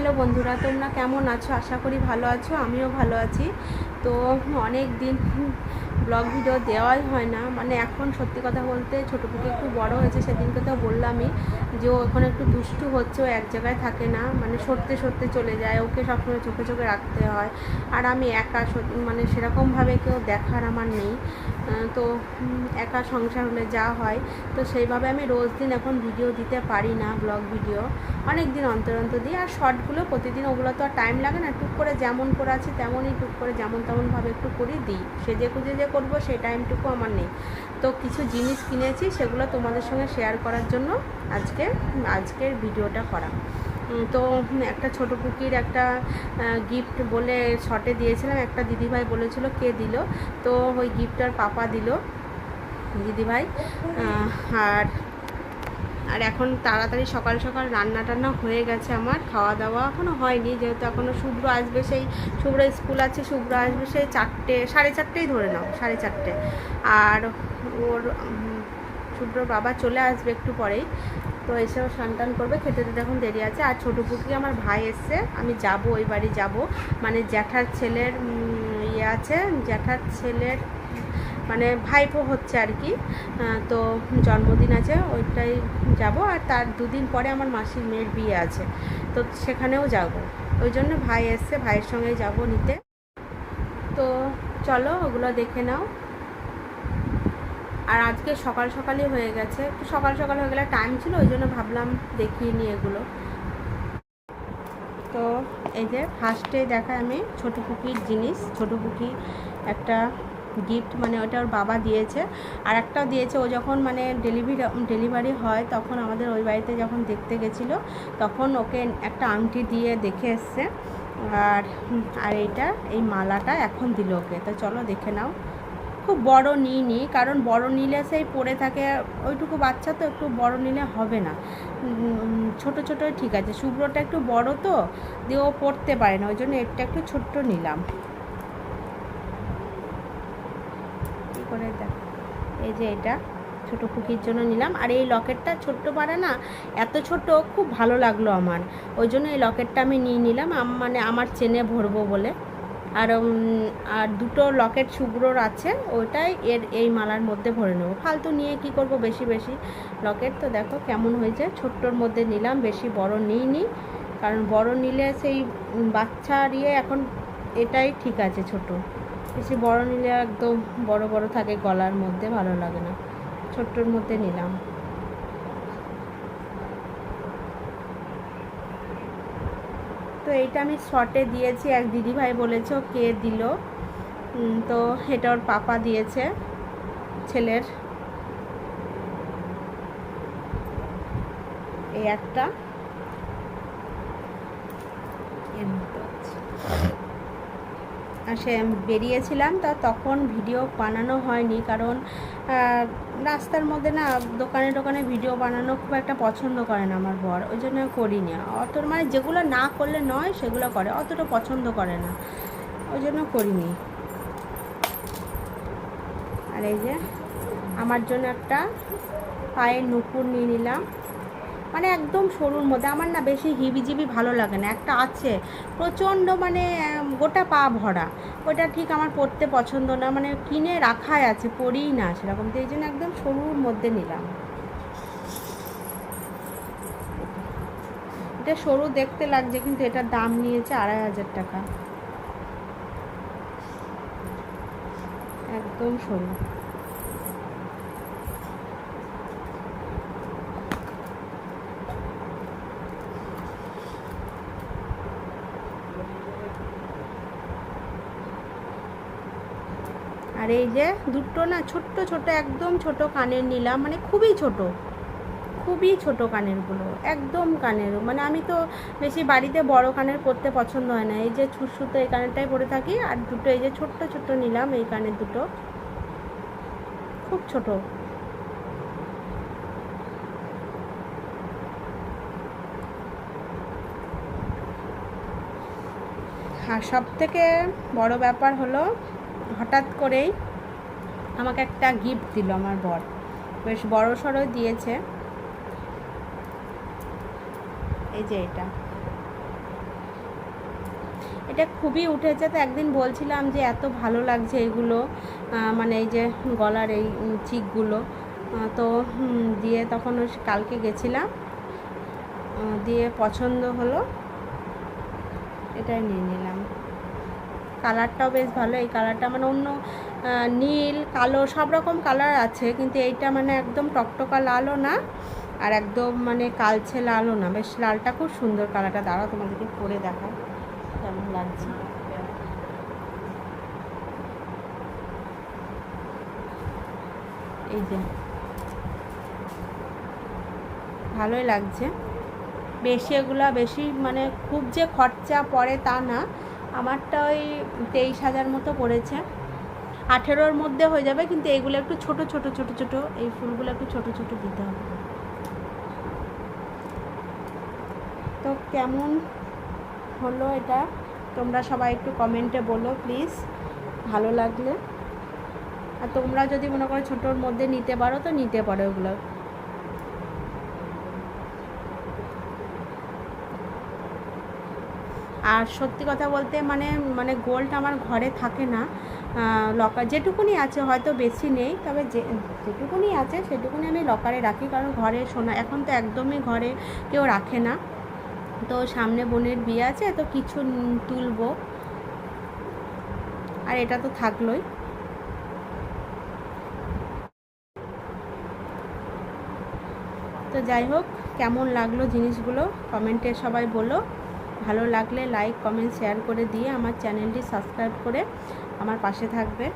Hello বন্ধুরা, তোমরা কেমন আছো? আশা করি ভালো আছো, আমিও ভালো আছি। তো অনেক দিন ব্লগ ভিডিও দেওয়াই হয় না। মানে এখন সত্যি কথা বলতে ছোটো থেকে একটু বড় হয়েছে, সেদিনকে তো বললামই যে ও এখন একটু দুষ্টু হচ্ছে, ও এক জায়গায় থাকে না। মানে সরতে সরতে চলে যায়, ওকে সবসময় চোখে চোখে রাখতে হয়। আর আমি একা মানে সেরকমভাবে কেউ দেখার আমার নেই। তো একা সংসার হলে যা হয়। তো সেইভাবে আমি রোজ দিন এখন ভিডিও দিতে পারি না, ব্লগ ভিডিও। অনেক দিন অন্তর অন্তর দিই। আর শর্টগুলো প্রতিদিন ওগুলো তো আর টাইম লাগে না। টুক করে যেমন করে আছি, তেমনই টুক করে যেমন তেমনভাবে একটু করি দিই। সেজে খুঁজে যে করব সেই টাইমটুকু আমার নেই। তো কিছু জিনিস কিনেছি, সেগুলো তোমাদের সঙ্গে শেয়ার করার জন্য আজকে, আজকের ভিডিওটা করা। তো একটা ছোট কুকির একটা গিফট বলে শর্টে দিয়েছিলাম। একটা দিদিভাই বলেছিল কে দিল, তো ওই গিফটটার পাপা দিল, দিদিভাই। আর আর এখন তাড়াতাড়ি সকাল সকাল রান্না টান্না হয়ে গেছে আমার খাওয়া দাওয়া এখনও হয়নি যেহেতু এখনও শুভ্র আসবে সেই শুভ্র স্কুল আছে শুভ্র আসবে সেই চারটে সাড়ে চারটেই ধরে নাও সাড়ে চারটে। আর ওর উম, শুভ্রর বাবা চলে আসবে একটু পরেই তো এসেও স্নান টান করবে খেতে দিতে এখন দেরি আছে। আর ছোটো পুকুরি আমার ভাই এসছে আমি যাব ওই বাড়ি যাব। মানে জ্যাঠার ছেলের ইয়ে আছে জ্যাঠার ছেলের মানে ভাইপো হচ্ছে আর কি। তো জন্মদিন আছে, ওইটাই যাব। আর তার দুদিন পরে আমার মাসির মেয়ের বিয়ে আছে। তো সেখানেও যাব। ওই জন্য ভাই এসছে, ভাইয়ের সঙ্গেই যাব নিতে। তো চলো, ওগুলো দেখে নাও। আর আজকে সকাল সকালই হয়ে গেছে। একটু সকাল সকাল হয়ে গেলে টাইম ছিল, ওই জন্য ভাবলাম দেখিয়ে নিই এগুলো। তো এই যে ফার্স্টে দেখায় আমি ছোটো কুকির জিনিস। ছোটো কুকি একটা গিফট মানে ওটা ওর বাবা দিয়েছে। আর একটাও দিয়েছে, ও যখন মানে ডেলিভারি ডেলিভারি হয় তখন আমাদের ওই বাড়িতে যখন দেখতে গেছিল, তখন ওকে একটা আংটি দিয়ে দেখে এসছে। আর আর এইটা, এই মালাটা এখন দিল ওকে। তো চলো দেখে নাও। খুব বড় নিই নি, কারণ বড় নিলে সেই পড়ে থাকে, ওইটুকু বাচ্চা তো একটু বড় নিলে হবে না। ছোট ছোট ঠিক আছে। শুভ্রটা একটু বড় তো, দিয়ে ও পড়তে পারে না, ওই জন্য এটা একটু ছোট্ট নিলাম কী করে দেখ। এই যে এটা, ছোট কুকির জন্য নিলাম। আর এই লকেটটা ছোট্ট পারে না, এত ছোট, খুব ভালো লাগল আমার। ওই জন্য এই লকেটটা আমি নিয়ে নিলাম। মানে আমার চেনে ভরবো বলে। আর আর দুটো লকেট শুভ্রর আছে, ওইটাই এর, এই মালার মধ্যে ভরে নেব। ফালতু নিয়ে কি করব বেশি বেশি? লকেট তো দেখো কেমন হয়েছে। ছোট্টর মধ্যে নিলাম, বেশি বড় নিই নি। কারণ বড় নিলে সেই বাচ্চার ইয়ে এখন এটাই ঠিক আছে ছোট। বেশি বড় নিলে একদম বড় বড় থাকে গলার মধ্যে, ভালো লাগে না। ছোট্টর মধ্যে নিলাম। তো এইটা আমি শর্টে দিয়েছি, এক দিদিভাই বলেছে কে দিল। তো এটা ওর পাপা দিয়েছে, ছেলের। এই একটা। সে বেরিয়েছিলাম, তা তখন ভিডিও বানানো হয়নি। কারণ রাস্তার মধ্যে না দোকানে দোকানে ভিডিও বানানো খুব একটা পছন্দ করে না আমার বর। ওই জন্য করিনি। অত মানে যেগুলো না করলে নয়, সেগুলো করে। অতটা পছন্দ করে না। ওই জন্য করিনি। আর এই যে, আমার জন্য একটা পায়ের নুপুর নিয়ে নিলাম। মানে একদম সরুর মধ্যে। আমার না বেশি হিবিজিবি ভালো লাগে না। একটা আছে, প্রচণ্ড মানে গোটা পা ভরা। ওটা ঠিক আমার পরতে পছন্দ না। মানে কিনে রাখাই আছে, পরিই না সেরকম। তো এই জন্য একদম সরুর মধ্যে নিলাম। এটা সরু দেখতে লাগছে, কিন্তু এটার দাম নিয়েছে আড়াই হাজার টাকা। একদম সরু। আর এই যে দুটো না ছোট্ট ছোট, একদম ছোট কানের নিলাম মানে খুবই ছোট খুবই ছোট কানেরগুলো, একদম কানের। মানে আমি তো বেশি বাড়িতে বড় কানের পরতে পছন্দ হয় না। এই যে ছুটসুতো এই কানেরটাই পরে থাকি, আর দুটো এই যে ছোট্ট ছোট্ট নিলাম এই কানের দুটো, খুব ছোট। আর সব থেকে বড় ব্যাপার হলো হঠাৎ করেই আমাকে একটা গিফট দিল আমার বর। বেশ বড় সড়ো দিয়েছে। এই যে এটা। এটা খুবই উঠেছে তো একদিন বলছিলাম যে এত ভালো লাগছে এগুলো মানে এই যে গলার এই চিকগুলো তো দিয়ে তখন কালকে গেছিলাম। দিয়ে পছন্দ হলো। এটাই নিয়ে নিলাম। কালারটাও বেশ ভালো, এই কালারটা মানে অন্য নীল, কালো সব রকম কালার আছে, কিন্তু এইটা মানে একদম টকটকা লালও না আর একদম মানে কালছে লালও না। বেশ লালটা খুব সুন্দর কালারটা। দাঁড়াও, তোমাদেরকে পরে দেখাও কেমন লাগছে। এই যে, ভালোই লাগছে। বেশি এগুলা বেশি মানে খুব যে খরচা পড়ে তা না আমারটা ওই তেইশ হাজার মতো পড়েছে। আঠেরোর মধ্যে হয়ে যাবে, কিন্তু এইগুলো একটু ছোট ছোট ছোট ছোট, এই ফুলগুলো একটু ছোট ছোট দিতে হবে। তো কেমন হলো এটা? তোমরা সবাই একটু কমেন্টে বলো প্লিজ, ভালো লাগলে। আর তোমরা যদি মনে করো ছোটোর মধ্যে নিতে পারো, তো নিতে পারো ওগুলো আর সত্যি কথা বলতে মানে মানে গোল্ড আমার ঘরে থাকে না। লকার যেটুকুনি আছে হয়তো বেশি নেই, তবে যে, যেটুকুনি আছে সেটুকুনি আমি লকারে রাখি, কারণ ঘরে সোনা, এখন তো একদমই ঘরে কেউ রাখে না। তো সামনে বোনের বিয়ে আছে, তো কিছু তুলবো। আর এটা তো থাকলোই। তো যাই হোক, কেমন লাগল জিনিসগুলো? কমেন্টে সবাই বলো। ভালো লাগলে লাইক কমেন্ট শেয়ার করে দিয়ে আমার চ্যানেলটি সাবস্ক্রাইব করে আমার পাশে থাকবে।